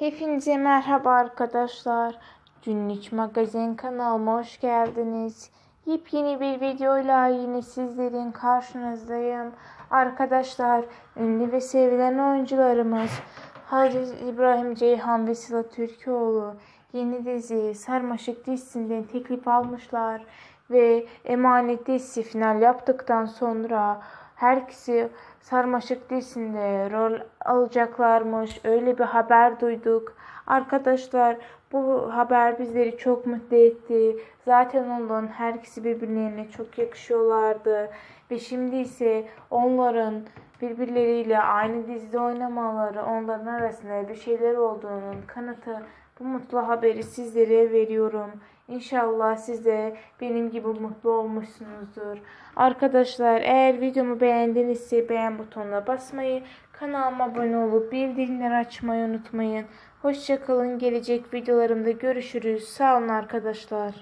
Hepinize merhaba arkadaşlar. Günlük magazin kanalıma hoş geldiniz. Yepyeni bir videoyla yine sizlerin karşınızdayım. Arkadaşlar ünlü ve sevilen oyuncularımız Halil İbrahim Ceyhan ve Sıla Türkoğlu yeni dizi Sarmaşık dizisinden teklif almışlar ve Emanet dizisi final yaptıktan sonra herkesi Sarmaşık dizisinde rol alacaklarmış. Öyle bir haber duyduk. Arkadaşlar bu haber bizleri çok mutlu etti. Zaten onların herkesi birbirlerine çok yakışıyorlardı. Ve şimdi ise onların birbirleriyle aynı dizide oynamaları, onların arasında bir şeyler olduğunun kanıtı. Bu mutlu haberi sizlere veriyorum. İnşallah siz de benim gibi mutlu olmuşsunuzdur. Arkadaşlar eğer videomu beğendinizse beğen butonuna basmayı, kanalıma abone olup bildirimleri açmayı unutmayın. Hoşçakalın. Gelecek videolarımda görüşürüz. Sağ olun arkadaşlar.